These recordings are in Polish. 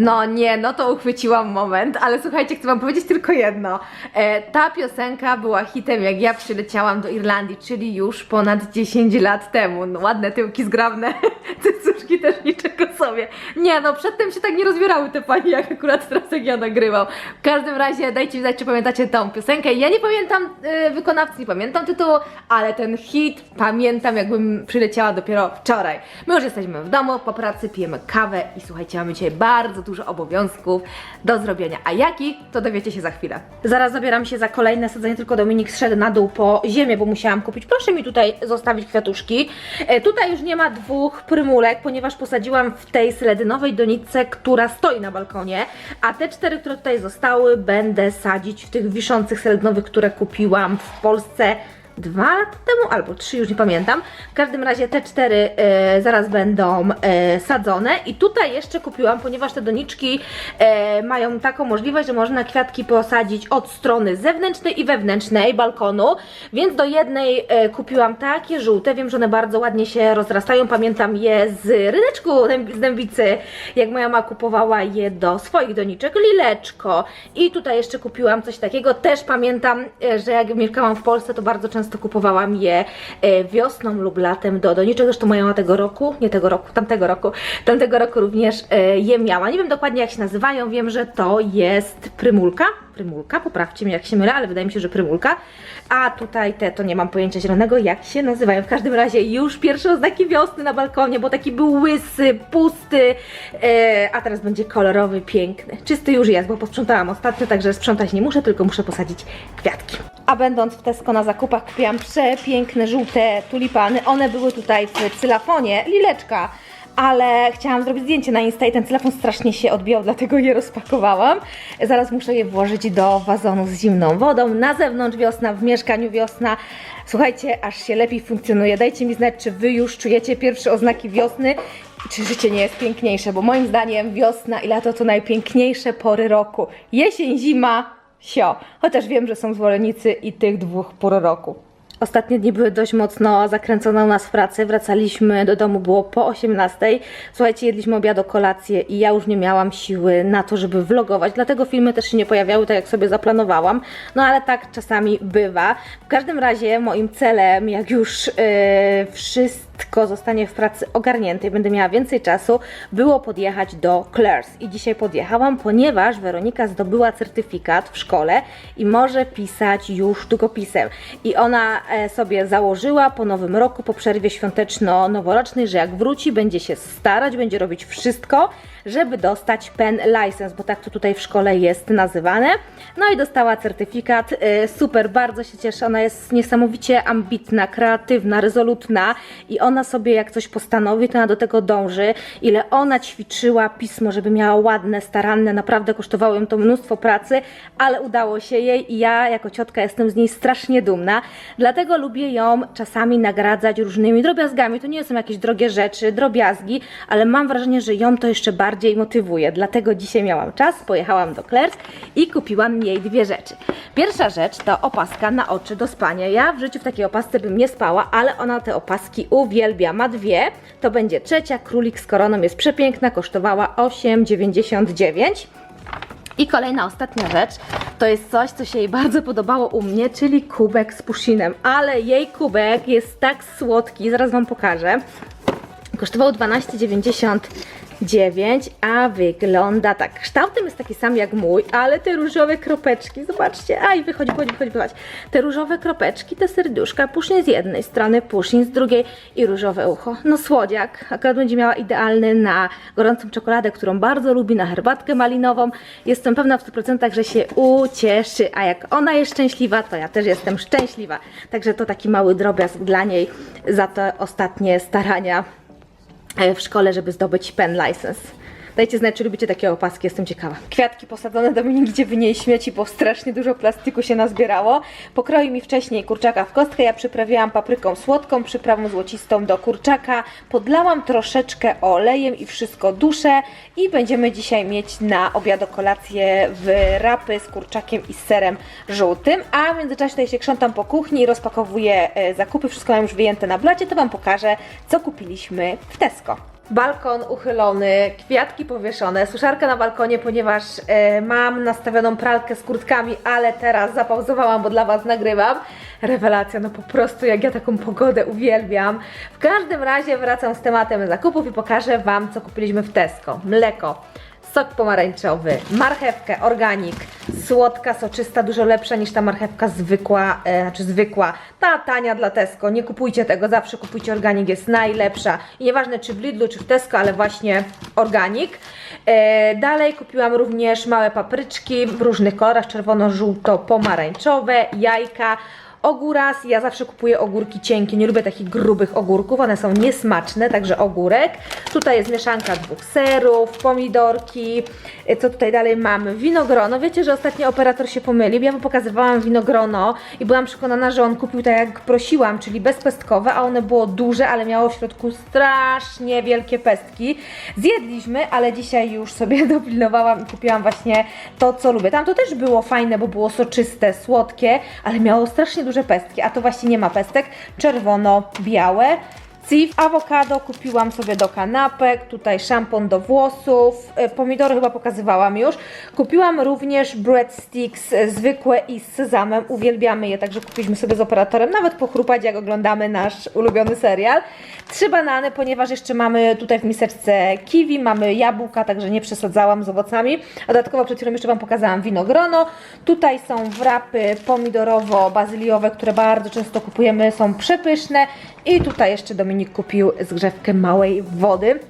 No nie, no to uchwyciłam moment, ale słuchajcie, chcę wam powiedzieć tylko jedno. E, ta piosenka była hitem jak ja przyleciałam do Irlandii, czyli już ponad 10 lat temu. No ładne tyłki zgrabne, cycuszki też niczego sobie. Nie no, przedtem się tak nie rozbierały te panie, jak akurat teraz jak ja nagrywam. W każdym razie dajcie mi znać, czy pamiętacie tą piosenkę. Ja nie pamiętam e, wykonawcy, nie pamiętam tytułu, ale ten hit pamiętam jakbym przyleciała dopiero wczoraj. My już jesteśmy w domu, po pracy pijemy kawę i słuchajcie, mamy dzisiaj bardzo dużo obowiązków do zrobienia. A jakich, to dowiecie się za chwilę. Zaraz zabieram się za kolejne sadzenie, tylko Dominik zszedł na dół po ziemię, bo musiałam kupić. Proszę mi tutaj zostawić kwiatuszki. E, tutaj już nie ma dwóch prymulek, ponieważ posadziłam w tej seledynowej doniczce, która stoi na balkonie, a te cztery, które tutaj zostały, będę sadzić w tych wiszących seledynowych, które kupiłam w Polsce dwa lata temu, albo trzy, już nie pamiętam. W każdym razie te cztery e, zaraz będą e, sadzone. I tutaj jeszcze kupiłam, ponieważ te doniczki e, mają taką możliwość, że można kwiatki posadzić od strony zewnętrznej i wewnętrznej balkonu. Więc do jednej kupiłam takie żółte. Wiem, że one bardzo ładnie się rozrastają. Pamiętam je z ryneczku z dębicy, jak moja mama kupowała je do swoich doniczek. Lileczko. I tutaj jeszcze kupiłam coś takiego. Też pamiętam, że jak mieszkałam w Polsce, to bardzo często kupowałam je e, wiosną lub latem do doniczek. Zresztą moja mama tego roku, nie tego roku, tamtego roku, tamtego roku również e, je miała. Nie wiem dokładnie jak się nazywają, wiem, że to jest prymulka. Prymulka, poprawcie mnie jak się mylę, ale wydaje mi się, że prymulka. A tutaj te to nie mam pojęcia zielonego, jak się nazywają. W każdym razie już pierwsze oznaki wiosny na balkonie, bo taki był łysy, pusty, e, a teraz będzie kolorowy, piękny. Czysty już jest, bo posprzątałam ostatnio, także sprzątać nie muszę, tylko muszę posadzić kwiatki. A będąc w Tesco na zakupach kupiłam przepiękne żółte tulipany. One były tutaj w cylafonie, lileczka ale chciałam zrobić zdjęcie na Insta i ten telefon strasznie się odbijał, dlatego je rozpakowałam. Zaraz muszę je włożyć do wazonu z zimną wodą. Na zewnątrz wiosna, w mieszkaniu wiosna. Słuchajcie, aż się lepiej funkcjonuje. Dajcie mi znać, czy Wy już czujecie pierwsze oznaki wiosny czy życie nie jest piękniejsze, bo moim zdaniem wiosna i lato to najpiękniejsze pory roku. Jesień, zima, sio. Chociaż wiem, że są zwolennicy i tych dwóch pór roku. Ostatnie dni były dość mocno zakręcone u nas w pracy. Wracaliśmy do domu, było po 18. Słuchajcie, jedliśmy obiad o kolację i ja już nie miałam siły na to, żeby vlogować, dlatego filmy też się nie pojawiały tak, jak sobie zaplanowałam. No ale tak czasami bywa. W każdym razie moim celem, jak już yy, wszystko zostanie w pracy ogarnięte i będę miała więcej czasu, było podjechać do Claire's. I dzisiaj podjechałam, ponieważ Weronika zdobyła certyfikat w szkole i może pisać już długopisem. I ona e, sobie założyła po nowym roku, po przerwie świąteczno-noworocznej, że jak wróci, będzie się starać, będzie robić wszystko, żeby dostać pen license, bo tak to tutaj w szkole jest nazywane. No i dostała certyfikat. e, Super, bardzo się cieszę. Ona jest niesamowicie ambitna, kreatywna, rezolutna i ona sobie jak coś postanowi, to ona do tego dąży. Ile ona ćwiczyła pismo, żeby miała ładne, staranne, naprawdę kosztowało ją to mnóstwo pracy, ale udało się jej i ja jako ciotka jestem z niej strasznie dumna. Dlatego lubię ją czasami nagradzać różnymi drobiazgami. To nie są jakieś drogie rzeczy, drobiazgi, ale mam wrażenie, że ją to jeszcze bardziej motywuje. Dlatego dzisiaj miałam czas, pojechałam do Claire's i kupiłam jej dwie rzeczy. Pierwsza rzecz to opaska na oczy do spania. Ja w życiu w takiej opasce bym nie spała, ale ona te opaski uwielbia. Ma dwie, to będzie trzecia, królik z koroną jest przepiękna, kosztowała 8,99. I kolejna, ostatnia rzecz, to jest coś, co się jej bardzo podobało u mnie, czyli kubek z pushinem. Ale jej kubek jest tak słodki, zaraz Wam pokażę. Kosztował 12,99, a wygląda tak. Kształtem jest taki sam jak mój, ale te różowe kropeczki, zobaczcie, aj, wychodzi, wychodzi, wychodzi, wychodzi. Te różowe kropeczki, te serduszka, puszyn z jednej strony, puszyn z drugiej i różowe ucho. No słodziak, akurat będzie miała idealny na gorącą czekoladę, którą bardzo lubi, na herbatkę malinową. Jestem pewna w 100%, że się ucieszy, a jak ona jest szczęśliwa, to ja też jestem szczęśliwa. Także to taki mały drobiazg dla niej za te ostatnie starania w szkole, żeby zdobyć pen license. Dajcie znać, czy lubicie takie opaski, jestem ciekawa. Kwiatki posadzone, Dominik gdzie wynieść śmieci, bo strasznie dużo plastiku się nazbierało. Pokroi mi wcześniej kurczaka w kostkę, ja przyprawiłam papryką słodką, przyprawą złocistą do kurczaka, podlałam troszeczkę olejem i wszystko duszę i będziemy dzisiaj mieć na obiad kolację w rapy z kurczakiem i z serem żółtym, a w międzyczasie tutaj się krzątam po kuchni i rozpakowuję e, zakupy, wszystko mam już wyjęte na blacie, to Wam pokażę, co kupiliśmy w Tesco. Balkon uchylony, kwiatki powieszone, suszarka na balkonie, ponieważ e, mam nastawioną pralkę z kurtkami, ale teraz zapauzowałam, bo dla Was nagrywam. Rewelacja, no po prostu jak ja taką pogodę uwielbiam. W każdym razie wracam z tematem zakupów i pokażę Wam, co kupiliśmy w Tesco. Mleko, sok pomarańczowy, marchewkę, organik, słodka, soczysta, dużo lepsza niż ta marchewka zwykła, e, znaczy zwykła, ta tania dla Tesco, nie kupujcie tego, zawsze kupujcie organik, jest najlepsza i nieważne czy w Lidlu, czy w Tesco, ale właśnie organik. E, dalej kupiłam również małe papryczki w różnych kolorach, czerwono, żółto, pomarańczowe, jajka, Ogóras, ja zawsze kupuję ogórki cienkie, nie lubię takich grubych ogórków, one są niesmaczne, także ogórek. Tutaj jest mieszanka dwóch serów, pomidorki, E, co tutaj dalej mamy? Winogrono, wiecie, że ostatnio operator się pomylił, ja mu pokazywałam winogrono i byłam przekonana, że on kupił tak jak prosiłam, czyli bezpestkowe, a one było duże, ale miało w środku strasznie wielkie pestki. Zjedliśmy, ale dzisiaj już sobie dopilnowałam i kupiłam właśnie to, co lubię. Tam to też było fajne, bo było soczyste, słodkie, ale miało strasznie duże pestki, a to właśnie nie ma pestek, czerwono-białe. Cif, awokado kupiłam sobie do kanapek, tutaj szampon do włosów, e, pomidory chyba pokazywałam już. Kupiłam również breadsticks e, zwykłe i z sezamem, uwielbiamy je, także kupiliśmy sobie z operatorem, nawet pochrupać jak oglądamy nasz ulubiony serial. Trzy banany, ponieważ jeszcze mamy tutaj w miseczce kiwi, mamy jabłka, także nie przesadzałam z owocami. Dodatkowo przed chwilą jeszcze Wam pokazałam winogrono. Tutaj są wrapy pomidorowo-bazyliowe, które bardzo często kupujemy, są przepyszne. I tutaj jeszcze Dominik kupił zgrzewkę małej wody.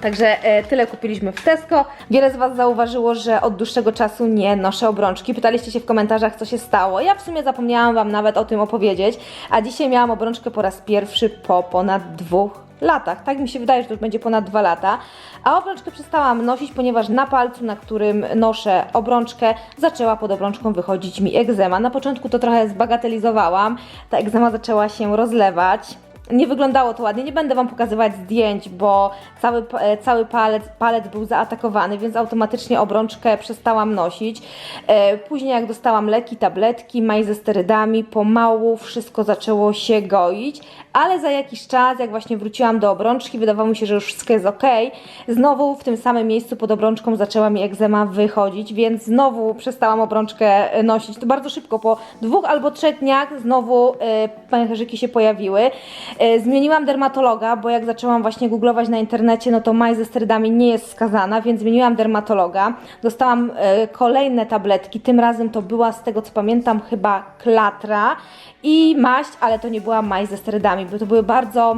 Także e, tyle kupiliśmy w Tesco. Wiele z Was zauważyło, że od dłuższego czasu nie noszę obrączki. Pytaliście się w komentarzach, co się stało. Ja w sumie zapomniałam Wam nawet o tym opowiedzieć, a dzisiaj miałam obrączkę po raz pierwszy po ponad dwóch latach. Tak mi się wydaje, że to będzie ponad dwa lata. A obrączkę przestałam nosić, ponieważ na palcu, na którym noszę obrączkę, zaczęła pod obrączką wychodzić mi egzema. Na początku to trochę zbagatelizowałam. Ta egzema zaczęła się rozlewać. Nie wyglądało to ładnie, nie będę Wam pokazywać zdjęć, bo cały, e, cały palec, palec był zaatakowany, więc automatycznie obrączkę przestałam nosić. E, Później jak dostałam leki, tabletki, maj ze sterydami, pomału wszystko zaczęło się goić, ale za jakiś czas, jak właśnie wróciłam do obrączki, wydawało mi się, że już wszystko jest ok. Znowu w tym samym miejscu pod obrączką zaczęła mi egzema wychodzić, więc znowu przestałam obrączkę e, nosić. To bardzo szybko, po dwóch albo trzech dniach znowu pęcherzyki się pojawiły. E, Zmieniłam dermatologa, bo jak zaczęłam właśnie googlować na internecie, no to maj ze sterydami nie jest skazana, więc zmieniłam dermatologa. Dostałam e, kolejne tabletki, tym razem to była z tego co pamiętam chyba klatra i maść, ale to nie była maj ze sterydami, bo to były bardzo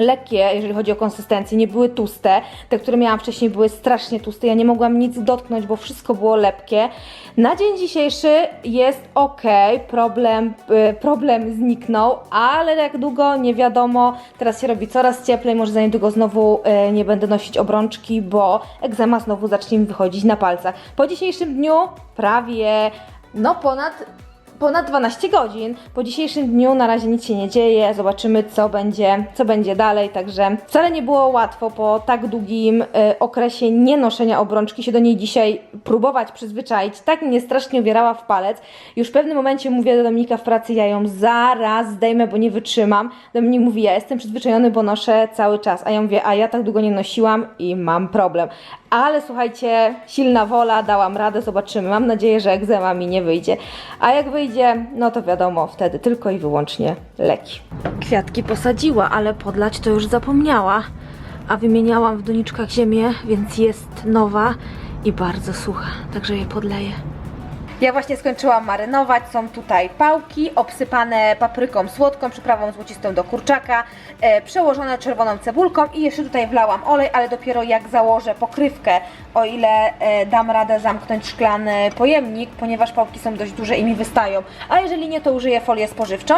lekkie, jeżeli chodzi o konsystencję, nie były tłuste. Te, które miałam wcześniej, były strasznie tłuste. Ja nie mogłam nic dotknąć, bo wszystko było lepkie. Na dzień dzisiejszy jest ok, problem, y, problem zniknął, ale jak długo nie wiadomo. Teraz się robi coraz cieplej, może za niedługo znowu y, nie będę nosić obrączki, bo egzema znowu zacznie mi wychodzić na palcach. Po dzisiejszym dniu prawie, no ponad ponad 12 godzin. Po dzisiejszym dniu na razie nic się nie dzieje, zobaczymy co będzie, co będzie dalej, także wcale nie było łatwo po tak długim y, okresie nienoszenia obrączki się do niej dzisiaj próbować przyzwyczaić. Tak mnie strasznie uwierała w palec. Już w pewnym momencie mówię do Dominika w pracy, ja ją zaraz zdejmę, bo nie wytrzymam. Dominik mówi, ja jestem przyzwyczajony, bo noszę cały czas, a ja mówię, a ja tak długo nie nosiłam i mam problem. Ale słuchajcie, silna wola, dałam radę, zobaczymy. Mam nadzieję, że egzema mi nie wyjdzie. A jak wyjdzie, no to wiadomo, wtedy tylko i wyłącznie leki. Kwiatki posadziła, ale podlać to już zapomniała. A wymieniałam w doniczkach ziemię, więc jest nowa i bardzo sucha, także je podleję. Ja właśnie skończyłam marynować. Są tutaj pałki obsypane papryką słodką, przyprawą złocistą do kurczaka, e, przełożone czerwoną cebulką i jeszcze tutaj wlałam olej, ale dopiero jak założę pokrywkę, o ile e, dam radę zamknąć szklany pojemnik, ponieważ pałki są dość duże i mi wystają. A jeżeli nie, to użyję folię spożywczą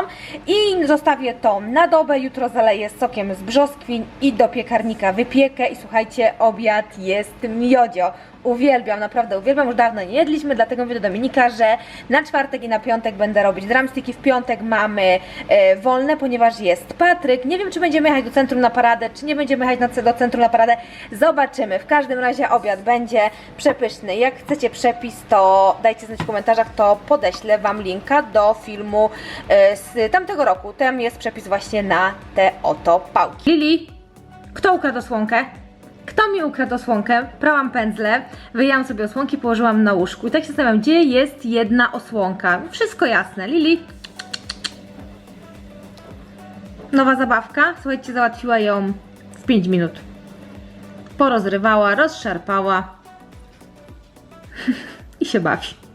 i zostawię to na dobę. Jutro zaleję sokiem z brzoskwin i do piekarnika wypiekę i słuchajcie, obiad jest miodzio. Uwielbiam, naprawdę uwielbiam, już dawno nie jedliśmy, dlatego mówię do Dominika, że na czwartek i na piątek będę robić drumsticki, w piątek mamy e, wolne, ponieważ jest Patryk, nie wiem czy będziemy jechać do centrum na paradę, czy nie będziemy jechać do centrum na paradę, zobaczymy, w każdym razie obiad będzie przepyszny, jak chcecie przepis to dajcie znać w komentarzach, to podeślę Wam linka do filmu e, z tamtego roku, tam jest przepis właśnie na te oto pałki. Lili, Kto ukradł osłonkę? Kto mi ukradł osłonkę? Prałam pędzle, wyjęłam sobie osłonki, położyłam na łóżku. I tak się zastanawiam, gdzie jest jedna osłonka? Wszystko jasne. Lili. Nowa zabawka. Słuchajcie, załatwiła ją w 5 minut. Porozrywała, rozszarpała. I się bawi.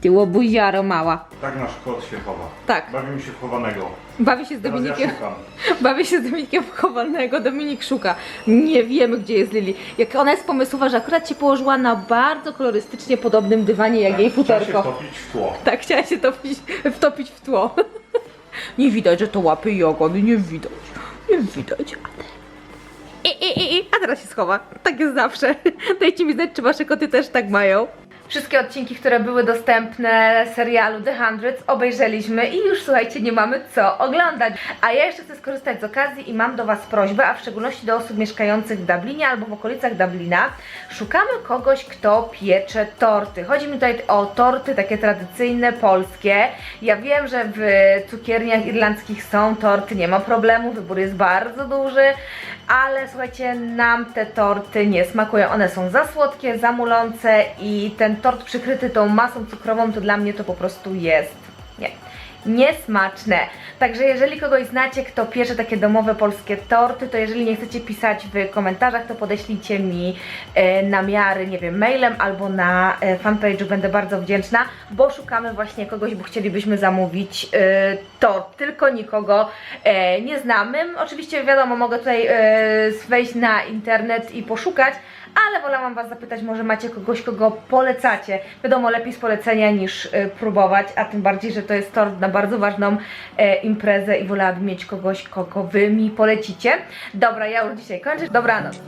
Ty łobuziaro mała. Tak nasz kot się chowa. Tak. Bawimy się w chowanego. Bawi się z Teraz ja Dominikiem. szukam. Bawię się z Dominikiem chowanego, Dominik szuka. Nie wiemy, gdzie jest Lili. Jak ona jest pomysłowa, że akurat się położyła na bardzo kolorystycznie podobnym dywanie jak jej Trzeba się futerko. wtopić w tło. Tak, chciała się topić, wtopić w tło. Nie widać, że to łapy i ogony, nie widać. Nie widać. I, i, i, i. A teraz się schowa. Tak jest zawsze. Dajcie mi znać, czy wasze koty też tak mają. Wszystkie odcinki, które były dostępne serialu The Hundreds obejrzeliśmy i już słuchajcie, nie mamy co oglądać. A ja jeszcze chcę skorzystać z okazji i mam do Was prośbę, a w szczególności do osób mieszkających w Dublinie albo w okolicach Dublina. Szukamy kogoś, kto piecze torty. Chodzi mi tutaj o torty takie tradycyjne, polskie. Ja wiem, że w cukierniach irlandzkich są torty, nie ma problemu, wybór jest bardzo duży, ale słuchajcie, nam te torty nie smakują. One są za słodkie, za mulące i ten tort przykryty tą masą cukrową to dla mnie to po prostu jest, nie, niesmaczne. Także jeżeli kogoś znacie, kto piecze takie domowe polskie torty, to jeżeli nie chcecie pisać w komentarzach, to podeślijcie mi e, namiary, nie wiem, mailem albo na e, fanpage'u, będę bardzo wdzięczna, bo szukamy właśnie kogoś, bo chcielibyśmy zamówić e, tort, tylko nikogo e, nie znamy. Oczywiście wiadomo, mogę tutaj e, wejść na internet i poszukać, ale wolałam Was zapytać, może macie kogoś, kogo polecacie. Wiadomo, lepiej z polecenia niż e, próbować, a tym bardziej, że to jest tort na bardzo ważną e, imprezę i wolałabym mieć kogoś, kogo Wy mi polecicie. Dobra, ja już dzisiaj kończę. Dobranoc.